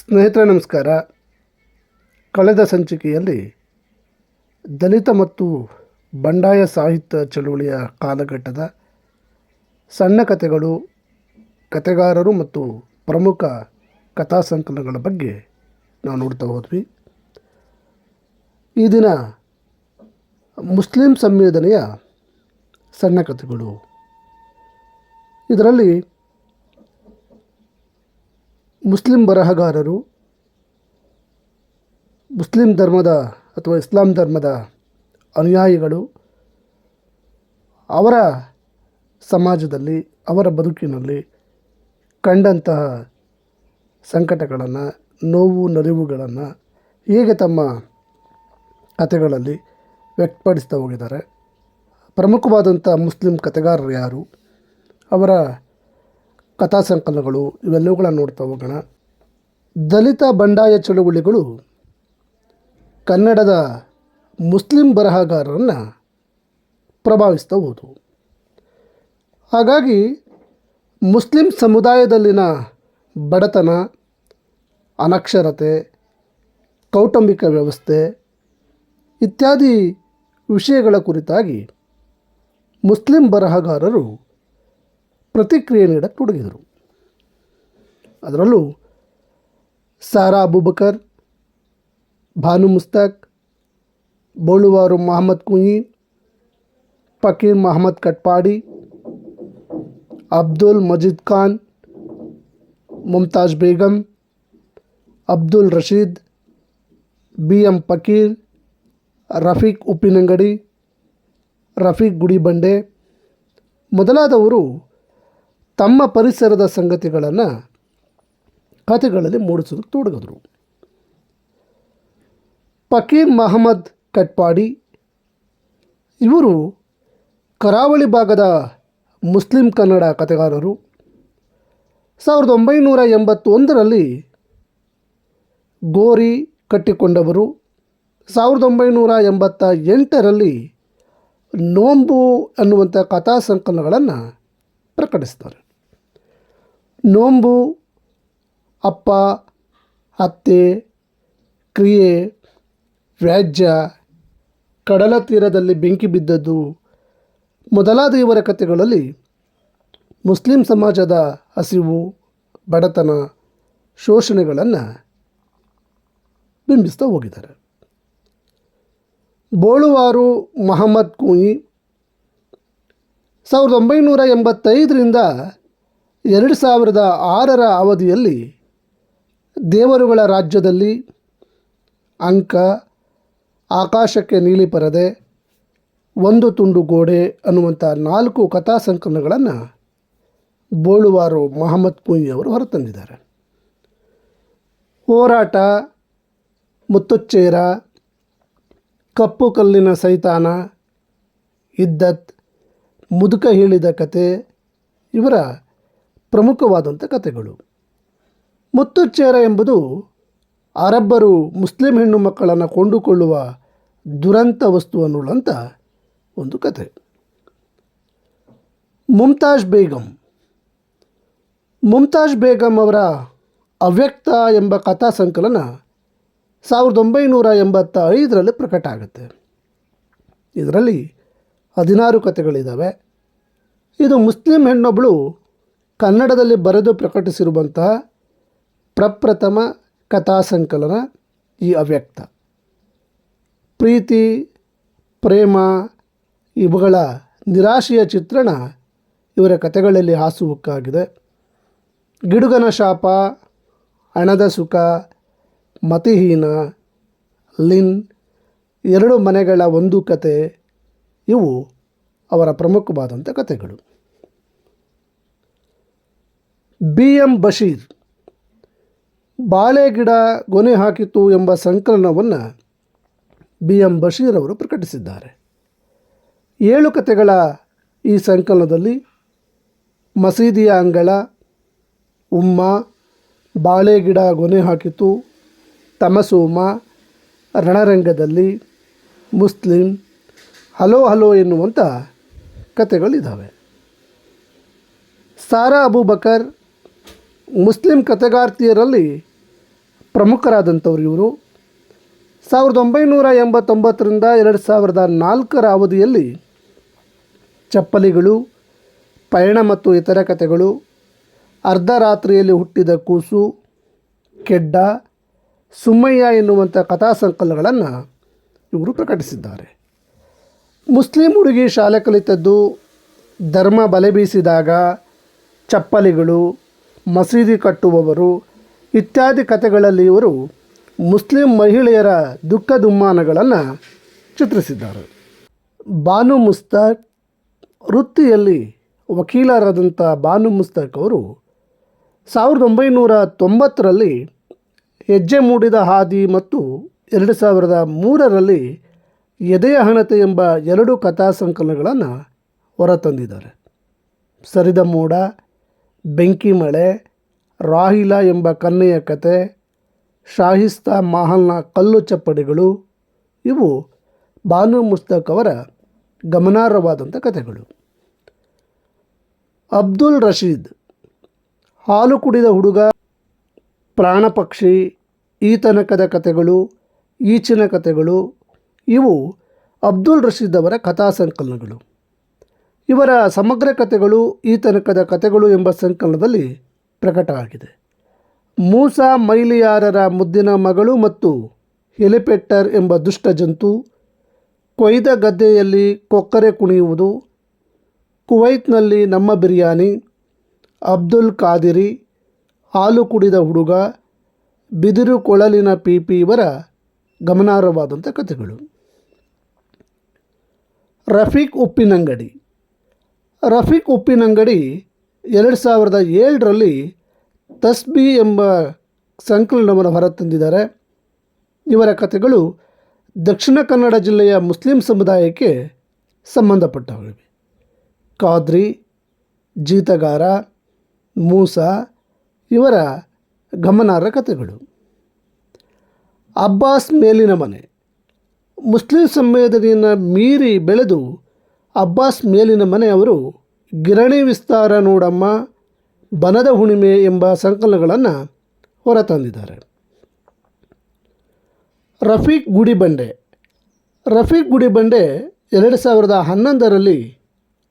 ಸ್ನೇಹಿತರೆ, ನಮಸ್ಕಾರ. ಕಳೆದ ಸಂಚಿಕೆಯಲ್ಲಿ ದಲಿತ ಮತ್ತು ಬಂಡಾಯ ಸಾಹಿತ್ಯ ಚಳುವಳಿಯ ಕಾಲಘಟ್ಟದ ಸಣ್ಣ ಕಥೆಗಳು, ಕಥೆಗಾರರು ಮತ್ತು ಪ್ರಮುಖ ಕಥಾ ಸಂಕಲನಗಳ ಬಗ್ಗೆ ನಾವು ನೋಡ್ತಾ ಹೋದ್ವಿ. ಈ ದಿನ ಮುಸ್ಲಿಂ ಸಂವೇದನೆಯ ಸಣ್ಣ ಕಥೆಗಳು. ಇದರಲ್ಲಿ ಮುಸ್ಲಿಂ ಬರಹಗಾರರು, ಮುಸ್ಲಿಂ ಧರ್ಮದ ಅಥವಾ ಇಸ್ಲಾಂ ಧರ್ಮದ ಅನುಯಾಯಿಗಳು ಅವರ ಸಮಾಜದಲ್ಲಿ, ಅವರ ಬದುಕಿನಲ್ಲಿ ಕಂಡಂತಹ ಸಂಕಟಗಳನ್ನು, ನೋವು, ನಲಿವುಗಳನ್ನು ಹೇಗೆ ತಮ್ಮ ಕಥೆಗಳಲ್ಲಿ ವ್ಯಕ್ತಪಡಿಸ್ತಾ ಹೋಗಿದ್ದಾರೆ. ಪ್ರಮುಖವಾದಂಥ ಮುಸ್ಲಿಂ ಕಥೆಗಾರರು ಯಾರು? ಅವರ ಕಥಾ ಸಂಕಲನಗಳು ಇವೆಲ್ಲವುಗಳನ್ನು ನೋಡ್ತಾ ಹೋಗೋಣ. ದಲಿತ ಬಂಡಾಯ ಚಳುವಳಿಗಳು ಕನ್ನಡದ ಮುಸ್ಲಿಂ ಬರಹಗಾರರನ್ನು ಪ್ರಭಾವಿಸ್ತಾ ಹೋದವು. ಹಾಗಾಗಿ ಮುಸ್ಲಿಂ ಸಮುದಾಯದಲ್ಲಿನ ಬಡತನ, ಅನಕ್ಷರತೆ, ಕೌಟುಂಬಿಕ ವ್ಯವಸ್ಥೆ ಇತ್ಯಾದಿ ವಿಷಯಗಳ ಕುರಿತಾಗಿ ಮುಸ್ಲಿಂ ಬರಹಗಾರರು ಪ್ರತಿಕ್ರಿಯೆ ನೀಡಕ್ಕೆ ತೊಡಗಿದರು ಅದರಲ್ಲೂ ಸಾರಾ ಅಬೂಬಕರ್, ಭಾನು ಮುಸ್ತಾಕ್, ಬೋಳುವಾರು ಮೊಹಮ್ಮದ್ ಕುಯಿ ಪಕೀರ್ ಮೊಹಮ್ಮದ್ ಕಟ್ಪಾಡಿ, ಅಬ್ದುಲ್ ಮಜೀದ್ ಖಾನ್, ಮುಮ್ತಾಜ್ ಬೇಗಂ, ಅಬ್ದುಲ್ ರಶೀದ್ ಬಿ ಎಂ ಫಕೀರ್, ರಫೀಕ್ ಉಪ್ಪಿನಂಗಡಿ, ರಫೀಕ್ ಗುಡಿಬಂಡೆ ಮೊದಲಾದವರು ತಮ್ಮ ಪರಿಸರದ ಸಂಗತಿಗಳನ್ನು ಕಥೆಗಳಲ್ಲಿ ಮೂಡಿಸಲು ತೊಡಗಿದ್ರು. ಫಕೀರ್ ಮಹಮ್ಮದ್ ಕಟ್ಪಾಡಿ ಇವರು ಕರಾವಳಿ ಭಾಗದ ಮುಸ್ಲಿಂ ಕನ್ನಡ ಕಥೆಗಾರರು. ಸಾವಿರದ ಒಂಬೈನೂರ ಎಂಬತ್ತೊಂದರಲ್ಲಿ ಗೋರಿ ಕಟ್ಟಿಕೊಂಡವರು. ಸಾವಿರದ ಒಂಬೈನೂರ ಎಂಬತ್ತ ಎಂಟರಲ್ಲಿ ನೋಂಬು ಅನ್ನುವಂಥ ಕಥಾ ಸಂಕಲನಗಳನ್ನು ಪ್ರಕಟಿಸ್ತಾರೆ. ನೋಂಬು, ಅಪ್ಪ, ಅತ್ತೆ, ಕ್ರಿಯೆ, ವ್ಯಾಜ್ಯ, ಕಡಲ ತೀರದಲ್ಲಿ ಬೆಂಕಿ ಬಿದ್ದದ್ದು ಮೊದಲಾದ ಇವರ ಕಥೆಗಳಲ್ಲಿ ಮುಸ್ಲಿಂ ಸಮಾಜದ ಹಸಿವು, ಬಡತನ, ಶೋಷಣೆಗಳನ್ನು ಬಿಂಬಿಸ್ತಾ ಹೋಗಿದ್ದಾರೆ. ಬೋಳುವಾರು ಮಹಮ್ಮದ್ ಕೂಯಿ ಸಾವಿರದ ಒಂಬೈನೂರ ಎಂಬತ್ತೈದರಿಂದ ಎರಡು ಸಾವಿರದ ಆರರ ಅವಧಿಯಲ್ಲಿ ದೇವರುಗಳ ರಾಜ್ಯದಲ್ಲಿ ಅಂಕ ಆಕಾಶಕ್ಕೆ ನೀಲಿ ಪರದೆ, ಒಂದು ತುಂಡು ಗೋಡೆ ಅನ್ನುವಂಥ ನಾಲ್ಕು ಕಥಾ ಸಂಕಲನಗಳನ್ನು ಬೋಳುವಾರು ಮಹಮ್ಮದ್ ಕುಂಯಿ ಅವರು ಹೊರತಂದಿದ್ದಾರೆ. ಹೋರಾಟ, ಮುತ್ತುಚ್ಚೇರ, ಕಪ್ಪು ಕಲ್ಲಿನ ಸೈತಾನ, ಇದ್ದತ್, ಮುದುಕ ಹೇಳಿದ ಕತೆ, ಇವರ ಪ್ರಮುಖವಾದಂಥ ಕಥೆಗಳು. ಮುತ್ತುಚ್ಚೇರ ಎಂಬುದು ಅರಬ್ಬರು ಮುಸ್ಲಿಂ ಹೆಣ್ಣು ಮಕ್ಕಳನ್ನು ಕೊಂಡುಕೊಳ್ಳುವ ದುರಂತ ವಸ್ತುವನ್ನುಳ್ಳಂಥ ಒಂದು ಕತೆ ಮುಮ್ತಾಜ್ ಬೇಗಂ. ಮುಮ್ತಾಜ್ ಬೇಗಂ ಅವರ ಅವ್ಯಕ್ತ ಎಂಬ ಕಥಾ ಸಂಕಲನ ಸಾವಿರದ ಒಂಬೈನೂರ ಎಂಬತ್ತ ಐದರಲ್ಲಿ ಪ್ರಕಟ ಆಗುತ್ತೆ. ಇದರಲ್ಲಿ ಹದಿನಾರು ಕಥೆಗಳಿದ್ದಾವೆ ಇದು ಮುಸ್ಲಿಂ ಹೆಣ್ಣೊಬ್ಬಳು ಕನ್ನಡದಲ್ಲಿ ಬರೆದು ಪ್ರಕಟಿಸಿರುವಂತಹ ಪ್ರಪ್ರಥಮ ಕಥಾ ಸಂಕಲನ ಈ ಅವ್ಯಕ್ತ. ಪ್ರೀತಿ, ಪ್ರೇಮ ಇವುಗಳ ನಿರಾಶೆಯ ಚಿತ್ರಣ ಇವರ ಕಥೆಗಳಲ್ಲಿ ಹಾಸುಹುಕ್ಕಾಗಿದೆ. ಗಿಡುಗನ ಶಾಪ, ಹಣದ ಸುಖ, ಮತಿಹೀನ, ಲಿನ್ ಎರಡು ಮನೆಗಳ ಒಂದು ಕತೆ ಇವು ಅವರ ಪ್ರಮುಖವಾದಂಥ ಕಥೆಗಳು. ಬಿ ಎಂ ಬಶೀರ್ ಬಾಳೆಗಿಡ ಗೊನೆ ಹಾಕಿತು ಎಂಬ ಸಂಕಲನವನ್ನು ಬಿ ಎಂ ಬಶೀರ್ ಅವರು ಪ್ರಕಟಿಸಿದ್ದಾರೆ. ಏಳು ಕಥೆಗಳ ಈ ಸಂಕಲನದಲ್ಲಿ ಮಸೀದಿಯ ಅಂಗಳ, ಉಮ್ಮ, ಬಾಳೆಗಿಡ ಗೊನೆ ಹಾಕಿತು ತಮಸೋಮ, ರಣರಂಗದಲ್ಲಿ ಮುಸ್ಲಿಂ, ಹಲೋ ಹಲೋ ಎನ್ನುವಂಥ ಕತೆಗಳಿದ್ದಾವೆ ಸಾರಾ ಅಬೂಬಕರ್ ಮುಸ್ಲಿಂ ಕಥೆಗಾರ್ತಿಯರಲ್ಲಿ ಪ್ರಮುಖರಾದಂಥವ್ರು ಇವರು. ಸಾವಿರದ ಒಂಬೈನೂರ ಎಂಬತ್ತೊಂಬತ್ತರಿಂದ ಎರಡು ಸಾವಿರದ ನಾಲ್ಕರ ಅವಧಿಯಲ್ಲಿ ಚಪ್ಪಲಿಗಳು, ಪಯಣ ಮತ್ತು ಇತರ ಕಥೆಗಳು ಅರ್ಧರಾತ್ರಿಯಲ್ಲಿ ಹುಟ್ಟಿದ ಕೂಸು, ಕೆಡ್ಡ ಸುಮ್ಮಯ್ಯ ಎನ್ನುವಂಥ ಕಥಾ ಸಂಕಲನಗಳನ್ನು ಇವರು ಪ್ರಕಟಿಸಿದ್ದಾರೆ. ಮುಸ್ಲಿಂ ಹುಡುಗಿ ಶಾಲೆ ಕಲಿತದ್ದು ಧರ್ಮ ಬಲೆ ಬೀಸಿದಾಗ ಚಪ್ಪಲಿಗಳು ಮಸೀದಿ ಕಟ್ಟುವವರು ಇತ್ಯಾದಿ ಕಥೆಗಳಲ್ಲಿ ಇವರು ಮುಸ್ಲಿಂ ಮಹಿಳೆಯರ ದುಃಖ ದುಮ್ಮಾನಗಳನ್ನು ಚಿತ್ರಿಸಿದ್ದಾರೆ. ಬಾನು ಮುಸ್ತಾಕ್ ವೃತ್ತಿಯಲ್ಲಿ ವಕೀಲರಾದಂಥ ಬಾನು ಮುಸ್ತಾಕ್ ಅವರು ಸಾವಿರದ ಒಂಬೈನೂರ ತೊಂಬತ್ತರಲ್ಲಿ ಹೆಜ್ಜೆ ಮೂಡಿದ ಹಾದಿ ಮತ್ತು ಎರಡು ಸಾವಿರದ ಮೂರರಲ್ಲಿ ಎದೆಯ ಹಣತೆ ಎಂಬ ಎರಡು ಕಥಾ ಸಂಕಲನಗಳನ್ನು ಹೊರತಂದಿದ್ದಾರೆ. ಸರಿದ ಮೋಡ ಬೆಂಕಿ ಮಳೆ, ರಾಹಿಲ ಎಂಬ ಕನ್ನೆಯ ಕತೆ, ಶಾಹಿಸ್ತಾ ಮಹಲ್ನ ಕಲ್ಲು ಚಪ್ಪಡಿಗಳು, ಇವು ಬಾನು ಮುಸ್ತಕ್ ಅವರ ಗಮನಾರ್ಹವಾದಂಥ ಕಥೆಗಳು. ಅಬ್ದುಲ್ ರಶೀದ್, ಹಾಲು ಕುಡಿದ ಹುಡುಗ ಪ್ರಾಣಪಕ್ಷಿ ಈತನಕದ ಕಥೆಗಳು, ಈಚಿನ ಕಥೆಗಳು, ಇವು ಅಬ್ದುಲ್ ರಶೀದ್ ಅವರ ಕಥಾ ಸಂಕಲನಗಳು. ಇವರ ಸಮಗ್ರ ಕಥೆಗಳು ಈ ತನಕದ ಕಥೆಗಳು ಎಂಬ ಸಂಕಲನದಲ್ಲಿ ಪ್ರಕಟ ಆಗಿದೆ ಮೂಸಾ ಮೈಲಿಯಾರರ ಮುದ್ದಿನ ಮಗಳು ಮತ್ತು ಹೆಲಿಪೆಟ್ಟರ್ ಎಂಬ ದುಷ್ಟ ಜಂತು ಕೊಯ್ದ ಗದ್ದೆಯಲ್ಲಿ ಕೊಕ್ಕರೆ ಕುಣಿಯುವುದು, ಕುವೈತ್ನಲ್ಲಿ ನಮ್ಮ ಬಿರಿಯಾನಿ, ಅಬ್ದುಲ್ ಕಾದಿರಿ, ಹಾಲು ಕುಡಿದ ಹುಡುಗ, ಬಿದಿರು ಕೊಳಲಿನ ಪೀಪಿ ಇವರ ಗಮನಾರ್ಹವಾದಂಥ ಕಥೆಗಳು. ರಫೀಕ್ ಉಪ್ಪಿನಂಗಡಿ ರಫೀಕ್ ಉಪ್ಪಿನಂಗಡಿ ಎರಡು ಸಾವಿರದ ಏಳರಲ್ಲಿ ತಸ್ಬಿ ಎಂಬ ಸಂಕಲನವನ್ನು ಹೊರತಂದಿದ್ದಾರೆ. ಇವರ ಕಥೆಗಳು ದಕ್ಷಿಣ ಕನ್ನಡ ಜಿಲ್ಲೆಯ ಮುಸ್ಲಿಂ ಸಮುದಾಯಕ್ಕೆ ಸಂಬಂಧಪಟ್ಟವುಗಳಿವೆ ಕಾದ್ರಿ ಜೀತಗಾರ, ಮೂಸ ಇವರ ಗಮನಾರ್ಹ ಕಥೆಗಳು. ಅಬ್ಬಾಸ್ ಮೇಲಿನ ಮನೆ ಮುಸ್ಲಿಂ ಸಂವೇದನೆಯನ್ನು ಮೀರಿ ಬೆಳೆದು ಅಬ್ಬಾಸ್ ಮೇಲಿನ ಮನೆಯವರು, ಗಿರಣಿ ವಿಸ್ತಾರ ನೋಡಮ್ಮ, ಬನದ ಹುಣಿಮೆ ಎಂಬ ಸಂಕಲನಗಳನ್ನು ಹೊರತಂದಿದ್ದಾರೆ. ರಫೀಕ್ ಗುಡಿಬಂಡೆ. ರಫೀಕ್ ಗುಡಿಬಂಡೆ ಎರಡು ಸಾವಿರದ ಹನ್ನೊಂದರಲ್ಲಿ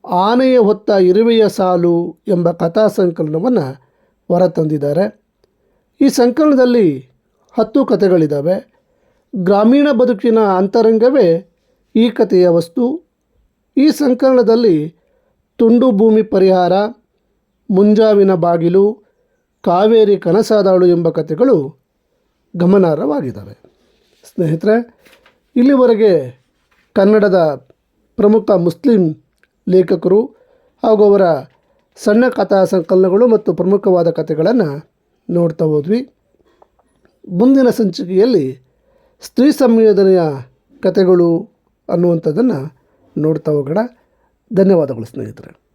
ಆನೆಯ ಹೊತ್ತ ಇರುವೆಯ ಸಾಲು ಎಂಬ ಕಥಾ ಸಂಕಲನವನ್ನು ಹೊರತಂದಿದ್ದಾರೆ. ಈ ಸಂಕಲನದಲ್ಲಿ ಹತ್ತು ಕಥೆಗಳಿದ್ದಾವೆ ಗ್ರಾಮೀಣ ಬದುಕಿನ ಅಂತರಂಗವೇ ಈ ಕಥೆಯ ವಸ್ತು. ಈ ಸಂಕಲನದಲ್ಲಿ ತುಂಡು ಭೂಮಿ ಪರಿಹಾರ, ಮುಂಜಾವಿನ ಬಾಗಿಲು, ಕಾವೇರಿ ಕನಸಾದಾಳು ಎಂಬ ಕಥೆಗಳು ಗಮನಾರ್ಹವಾಗಿದ್ದಾವೆ. ಸ್ನೇಹಿತರೆ, ಇಲ್ಲಿವರೆಗೆ ಕನ್ನಡದ ಪ್ರಮುಖ ಮುಸ್ಲಿಂ ಲೇಖಕರು ಹಾಗೂ ಅವರ ಸಣ್ಣ ಕಥಾ ಸಂಕಲನಗಳು ಮತ್ತು ಪ್ರಮುಖವಾದ ಕಥೆಗಳನ್ನು ನೋಡ್ತಾ ಹೋದ್ವಿ. ಮುಂದಿನ ಸಂಚಿಕೆಯಲ್ಲಿ ಸ್ತ್ರೀ ಸಂಯೋಜನೆಯ ಕಥೆಗಳು ಅನ್ನುವಂಥದ್ದನ್ನು ನೋಡ್ತಾ ಹೋಗೋಣ. ಧನ್ಯವಾದಗಳು ಸ್ನೇಹಿತರೆ.